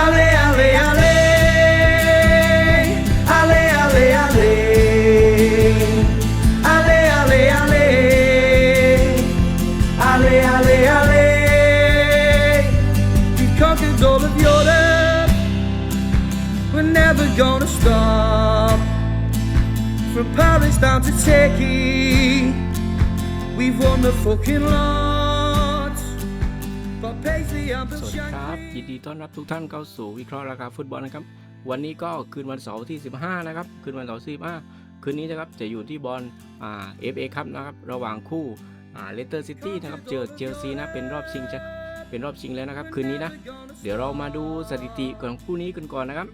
Ale, ale, ale. Ale, ale, ale. Ale, ale, ale. Ale, ale, ale. We've conquered all of Europe. We're never gonna stop. From Paris down to Turkey. We've won the fucking lot. สวัสดีครับยินดีต้อนรับทุกท่านเข้าสู่วิเคราะห์ราคาฟุตบอลนะครับ วันนี้ก็คืนวันเสาร์ที่ 15 นะครับ คืนวันเสาร์ที่15คืนนี้นะครับจะอยู่ที่บอลอ่า FA ครับนะครับระหว่างคู่อ่าเลสเตอร์ซิตี้นะครับเจอเชลซีนะเป็นรอบชิงจะเป็นรอบชิงแล้วนะครับ คืนนี้นะ เดี๋ยวเรามาดูสถิติของคู่นี้กันก่อนนะครับ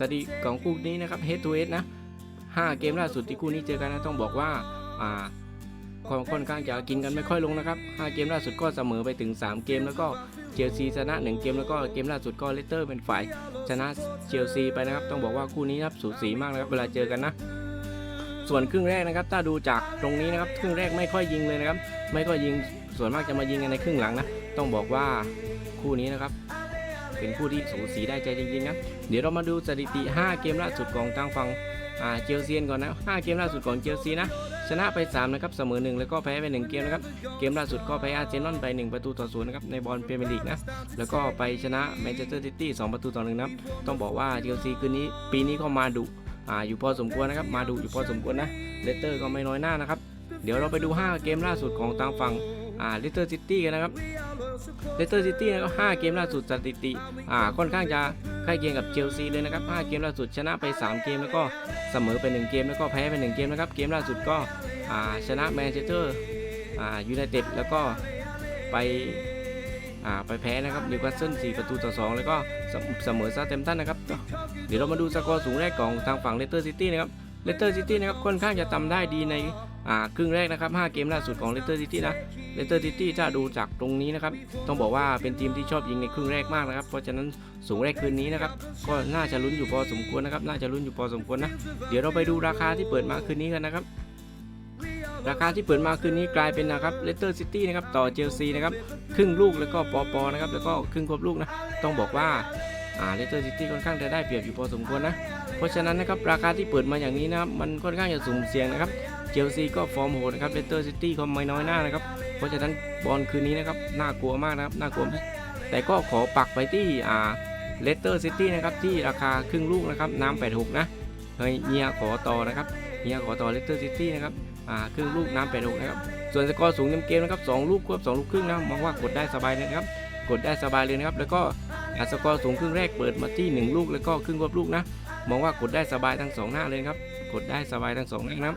สถิติของคู่นี้นะครับ head to head นะ5เกมล่าสุดที่คู่นี้เจอกันนะต้องบอกว่าอ่า ค่อนค่อนข้างจะกินกันไม่ค่อยลงนะครับ 5 เกมล่าสุดก็เสมอไปถึง 3 เกม แล้วก็เชลซีชนะ 1 เกมแล้วก็เกมล่าสุดก็เลสเตอร์เป็นฝ่ายชนะเชลซีไปนะครับ ต้องบอกว่าคู่นี้ครับสูสีมากนะครับเวลาเจอกันนะ ส่วนครึ่งแรกนะครับถ้าดูจากตรงนี้นะครับครึ่งแรกไม่ค่อยยิงเลยนะครับ ไม่ค่อยยิงส่วนมากจะมายิงกันในครึ่งหลังนะต้องบอกว่าคู่นี้นะครับเป็นคู่ที่สูสีได้ใจจริงๆนะเดี๋ยวเรามาดูสถิติ 5 เกมล่าสุดของทางฝั่ง อ่าเจลซีก่อนนะ5เกมล่าสุดของเจลซีนะชนะไป3นะครับเสมอ1แล้วก็แพ้ไป 1 เกมนะครับเกมล่าสุดก็แพ้อาร์เซนอลไป 1 ประตูต่อศูนย์นะครับในบอลพรีเมียร์ลีกนะแล้วก็ไปชนะแมนเชสเตอร์ซิตี้2ประตูต่อหนึ่งนะครับต้องบอกว่าเจลซีคืนนี้ปีนี้ก็มาดุอ่าอยู่พอสมควรนะครับมาดุอยู่พอสมควรนะเลสเตอร์ก็ไม่น้อยหน้านะครับ เดี๋ยวเราไปดู 5 เกมล่าสุดของทางฝั่งอ่าเลสเตอร์ซิตี้กันนะครับเลสเตอร์ซิตี้นะครับ5เกมล่าสุดสถิติอ่าค่อนข้างจะใกล้เคียงกับเชลซีเลยนะครับ5เกมล่าสุดชนะไป 3 เกมแล้วก็เสมอไป 1 เกมแล้วก็แพ้ไป 1 เกมนะครับเกมล่าสุดก็อ่าชนะแมนเชสเตอร์อ่ายูไนเต็ดแล้วก็ไปอ่าไปแพ้นะครับนิวคาสเซิล4ประตูต่อ 2 แล้วก็เสเสมอซาเทมตันนะครับ เดี๋ยวเรามาดูสกอร์สูงแรกของทางฝั่งเลสเตอร์ซิตี้นะครับเลสเตอร์ซิตี้นะครับค่อนข้างจะทำได้ดีใน อ่าครึ่งแรกนะครับ 5 เกมล่าสุดของเลสเตอร์ซิตี้นะเลสเตอร์ซิตี้ถ้าดูจากตรงนี้นะครับ ต้องบอกว่าเป็นทีมที่ชอบยิงในครึ่งแรกมากนะครับ เพราะฉะนั้นสูงแรกคืนนี้นะครับ ก็น่าจะลุ้นอยู่พอสมควรนะครับ น่าจะลุ้นอยู่พอสมควรนะ เดี๋ยวเราไปดูราคาที่เปิดมาคืนนี้กันนะครับราคาที่เปิดมาคืนนี้กลายเป็นนะครับเลสเตอร์ซิตี้นะครับต่อเชลซีนะครับครึ่งลูกแล้วก็ปอปอนะครับแล้วก็ครึ่งควบลูกนะต้องบอกว่าอ่าเลสเตอร์ซิตี้ค่อนข้างจะได้เปรียบอยู่พอสมควรนะเพราะฉะนั้นนะครับราคาที่เปิดมาอย่างนี้นะครับมันค่อนข้างจะสุ่มเสี่ยงนะครับ เชลซีก็ฟอร์มโหดนะครับเลสเตอร์ซิตี้ก็ไม่น้อยหน้านะครับ เพราะฉะนั้นบอลคืนนี้นะครับน่ากลัวมากนะครับน่ากลัวแต่ก็ขอปักไปที่อ่าเลสเตอร์ซิตี้นะครับที่ราคาครึ่งลูกนะครับน้ำ86 นะเฮ้ยเฮียขอต่อนะครับเฮียขอต่อเลสเตอร์ซิตี้นะครับอ่าครึ่งลูกน้ำ86 นะครับ ส่วนสกอร์สูงเต็มเกมนะครับสองลูกควบสองลูกครึ่งนะมองว่ากดได้สบายเลยนะครับกดได้สบายเลยนะครับแล้วก็อ่าสกอร์สูงครึ่งแรกเปิดมาที่หนึ่งลูกแล้วก็ครึ่งควบลูกนะมองว่ากดได้สบายทั้งสองหน้าเลยครับกดได้สบายทั้งสองหน้านะครับ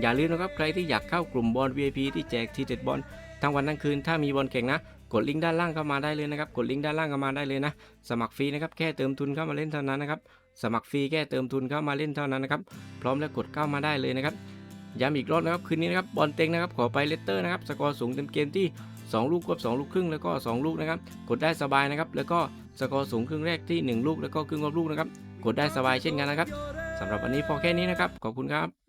อย่าลืมนะครับใครที่อยากเข้ากลุ่มบอล VIP ที่แจกทีเด็ดบอลทั้งวันทั้งคืนถ้ามีบอลแข่งนะ กดลิงก์ด้านล่างเข้ามาได้เลยนะครับ กดลิงก์ด้านล่างเข้ามาได้เลยนะ สมัครฟรีนะครับแค่เติมทุนเข้ามาเล่นเท่านั้นนะครับ สมัครฟรีแค่เติมทุนเข้ามาเล่นเท่านั้นนะครับ พร้อมแล้วกดเข้ามาได้เลยนะครับย้ำอีกรอบนะครับคืนนี้นะครับบอลเต็งนะครับขอไปเลสเตอร์นะครับสกอร์สูงเต็มเกมที่ 2 ลูกควบ2ลูกครึ่งแล้วก็ 2 ลูกนะครับกดได้สบายนะครับแล้วก็สกอร์สูงครึ่งแรกที่ 1 ลูกแล้วก็ครึ่งควบลูกนะครับกดได้สบายเช่นกันนะครับสำหรับวันนี้พอแค่นี้นะครับขอบคุณครับ